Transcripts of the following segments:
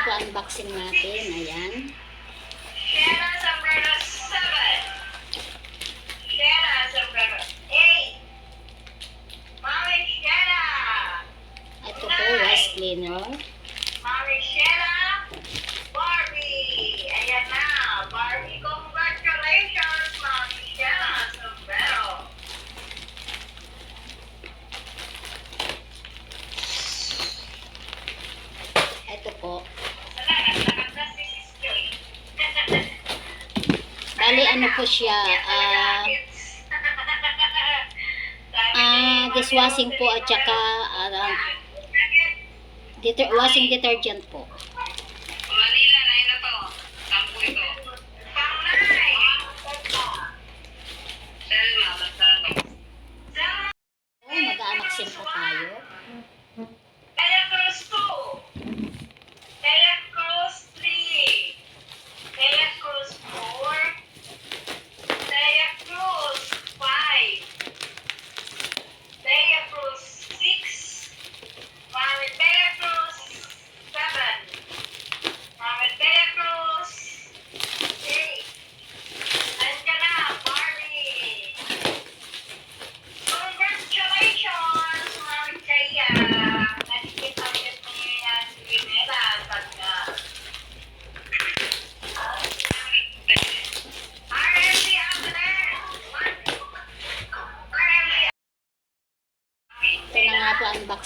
Na po unboxing natin. Ayan. Shanna Sombrero 7. Shanna Sombrero 8. Mommy Shanna. Ito po, wash cleaner. Mommy Shanna. Barbie. Ayan na. Barbie, congratulations, Mommy Shanna Sombrero. Ito po. Wala, nagtakot na si Sis Joy. Bali, ano po siya, ah, ah, dishwashing po at saka, ah, deter- washing detergent po.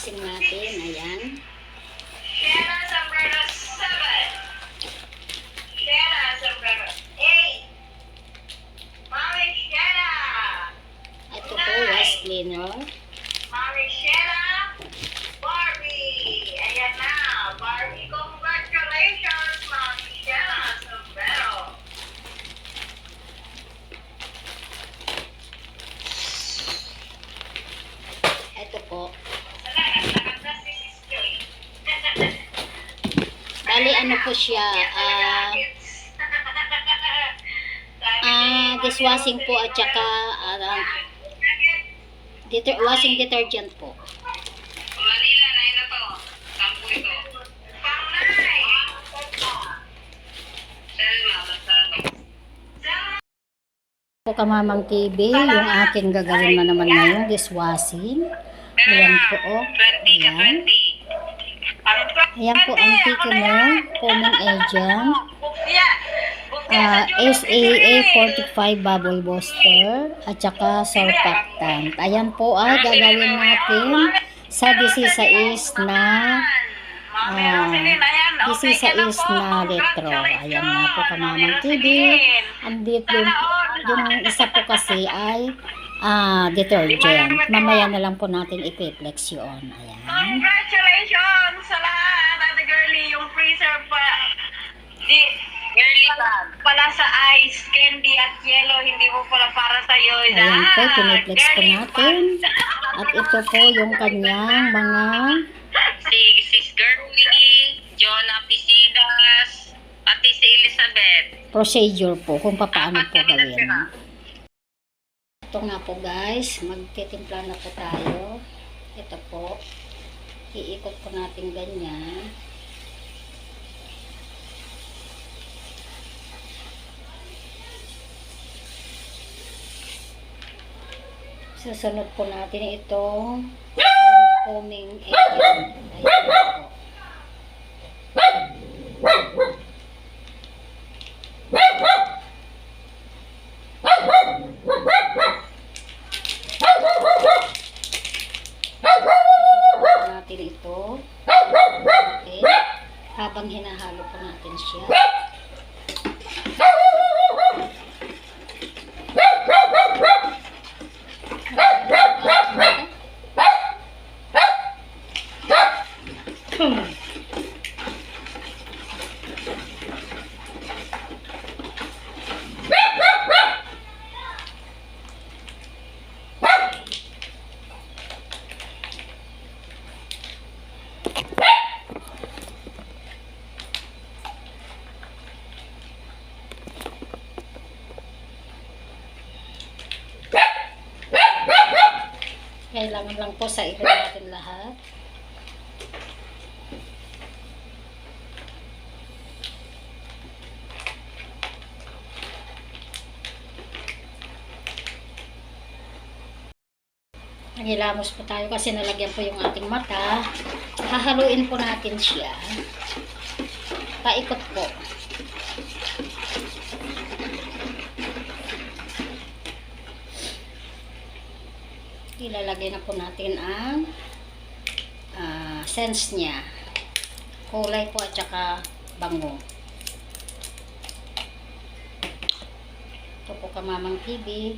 Unboxing natin. Po siya, ah, ah, dishwashing po at saka, ah, deter- washing detergent po. Manila na ito to. Tampo ito. Po kamamang TV, yung aking gagawin na naman ngayon, dishwashing. Ayan po, oh. 20 ka Ayan. 20. Ayan po ang tiki mo, foaming agent. Ah, Diyos, SAA 45 bubble booster at saka surfactant. Ayan po ay gagawin natin sa 16 na ah, 16 na litro. Ayan nga po kamamang TV. Andito yung, yung isa po kasi ay ah, detergent. Mamaya na lang po natin ipiplex yun. Ayan. Congratulations sa freezer pa. Di, Girlie, pala sa ice, candy at yellow, hindi mo pala para sa'yo. Ayan po, piniplex po natin. At ito po yung kanyang mga si Sis Girlie, Jonah Pisidas, pati si Elizabeth. procedure po kung paano po gawin. Ito nga po guys, magtitimpla na po tayo. Ito po, iikot po natin ganyan. Susunod po natin itong foaming agent. Ayan po natin ito. Okay. Habang hinahalo po natin siya. Kailangan lang po sa ilan natin lahat. Naghilamos po tayo kasi nalagyan po yung ating mata. Hahaluin po natin siya. Paikot po. Ilalagay na po natin ang ah, sense niya. Kulay po at saka bango. Ito po kamamang TV.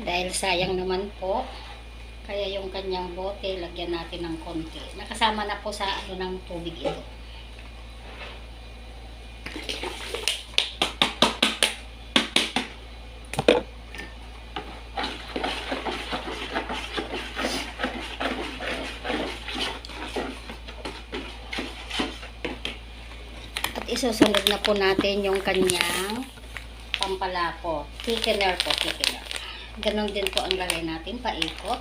Dahil sayang naman po, kaya yung kanyang bote, lagyan natin ng konti. Nakasama na po sa ano ng tubig ito. At isusunod na po natin yung kanyang pampalako. Thickener po, thickener. Ganon din po ang lagay natin, paikot.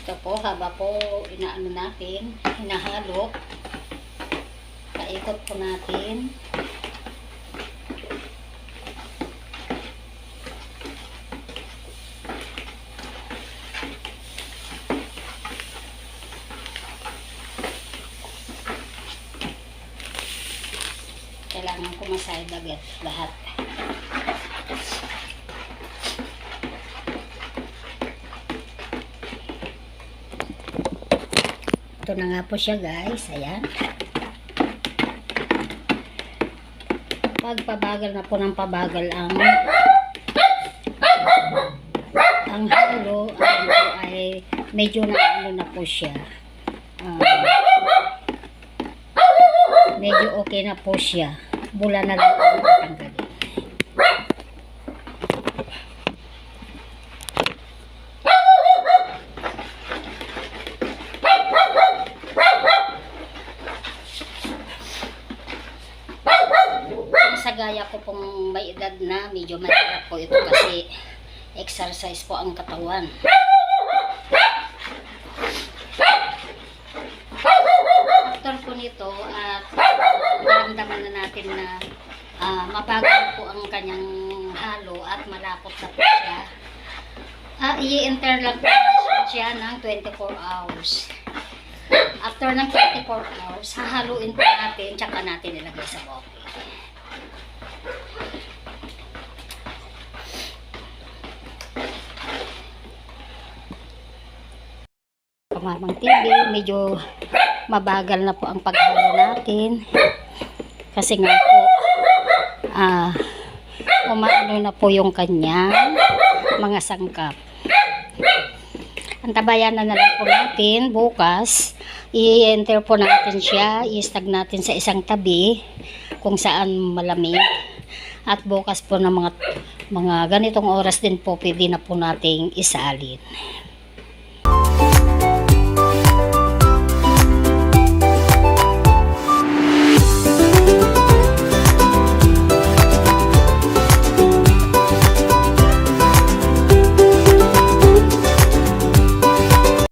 Ito po, haba po inaano natin, hinahalo. Paikot po natin. Kailangan ko masayad agad lahat. Ito na nga po siya guys. Ayan. Pagpabagal na po ng pabagal ang ang halo ay medyo na ano na po siya. Ah, medyo okay na po siya. Bula na lang ang gaya ko pong may edad na, medyo mahirap po ito kasi exercise po ang katawan. After po nito at maramdaman na natin na ah, mabagal po ang kanyang halo at malapot na po siya. Ah, i-enter po siya ng 24 hours. After ng 24 hours, hahaluin po natin, tsaka natin ilagay sa bote. Pamamang TV, medyo mabagal na po ang paghalo natin. Kasi nga po, ah, umaano na po yung kanyang mga sangkap. Antabayan na na lang po natin bukas. I-enter po natin siya. I-stag natin sa isang tabi kung saan malamig. At bukas po ng mga mga ganitong oras din po pwede na po nating isalin.